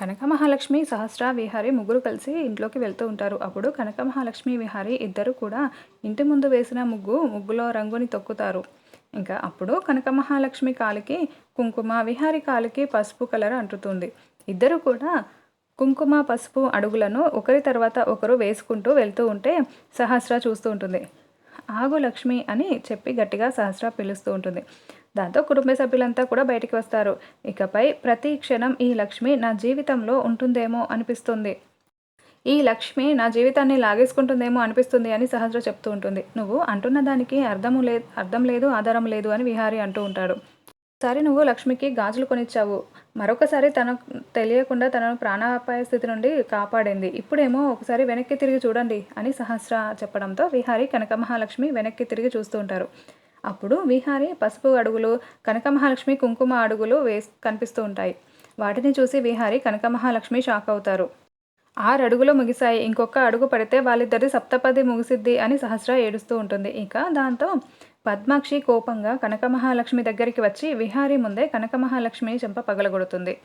కనక మహాలక్ష్మి సహస్ర విహారి ముగ్గురు కలిసి ఇంట్లోకి వెళ్తూ ఉంటారు. అప్పుడు కనక మహాలక్ష్మి విహారి ఇద్దరు కూడా ఇంటి ముందు వేసిన ముగ్గు ముగ్గులో రంగుని తొక్కుతారు. ఇంకా అప్పుడు కనక మహాలక్ష్మి కాలికి కుంకుమ విహారి కాలికి పసుపు కలర్ అంటుతుంది. ఇద్దరు కూడా కుంకుమ పసుపు అడుగులను ఒకరి తర్వాత ఒకరు వేసుకుంటూ వెళ్తూ ఉంటే సహస్ర చూస్తూ ఉంటుంది. ఆగు లక్ష్మి అని చెప్పి గట్టిగా సహస్ర పిలుస్తూ ఉంటుంది. దాంతో కుటుంబ సభ్యులంతా కూడా బయటికి వస్తారు. ఇకపై ప్రతి క్షణం ఈ లక్ష్మి నా జీవితంలో ఉంటుందేమో అనిపిస్తుంది. ఈ లక్ష్మి నా జీవితాన్ని లాగేసుకుంటుందేమో అనిపిస్తుంది అని సహస్ర చెప్తూ ఉంటుంది. నువ్వు అంటున్న దానికి అర్థము లేదు అర్థం లేదు ఆధారం లేదు అని విహారి అంటూ ఉంటాడు. ఒకసారి నువ్వు లక్ష్మికి గాజులు కొనిచ్చావు. మరొకసారి తన తెలియకుండా తనను ప్రాణాపాయ స్థితి నుండి కాపాడింది. ఇప్పుడేమో ఒకసారి వెనక్కి తిరిగి చూడండి అని సహస్ర చెప్పడంతో విహారి కనక మహాలక్ష్మి వెనక్కి తిరిగి చూస్తూ ఉంటారు. అప్పుడు విహారి పసుపు అడుగులు కనక మహాలక్ష్మి కుంకుమ అడుగులు వేస్ కనిపిస్తూ ఉంటాయి. వాటిని చూసి విహారి కనక మహాలక్ష్మి షాక్ అవుతారు. ఆరు అడుగులు ముగిశాయి. ఇంకొక అడుగు పడితే వాళ్ళిద్దరి సప్తపది ముగిసిద్ది అని సహస్ర ఏడుస్తూ ఉంటుంది. ఇక దాంతో పద్మాక్షి కోపంగా కనక మహాలక్ష్మి దగ్గరికి వచ్చి విహారీ ముందే కనక మహాలక్ష్మిని చెంప పగలగొడుతుంది.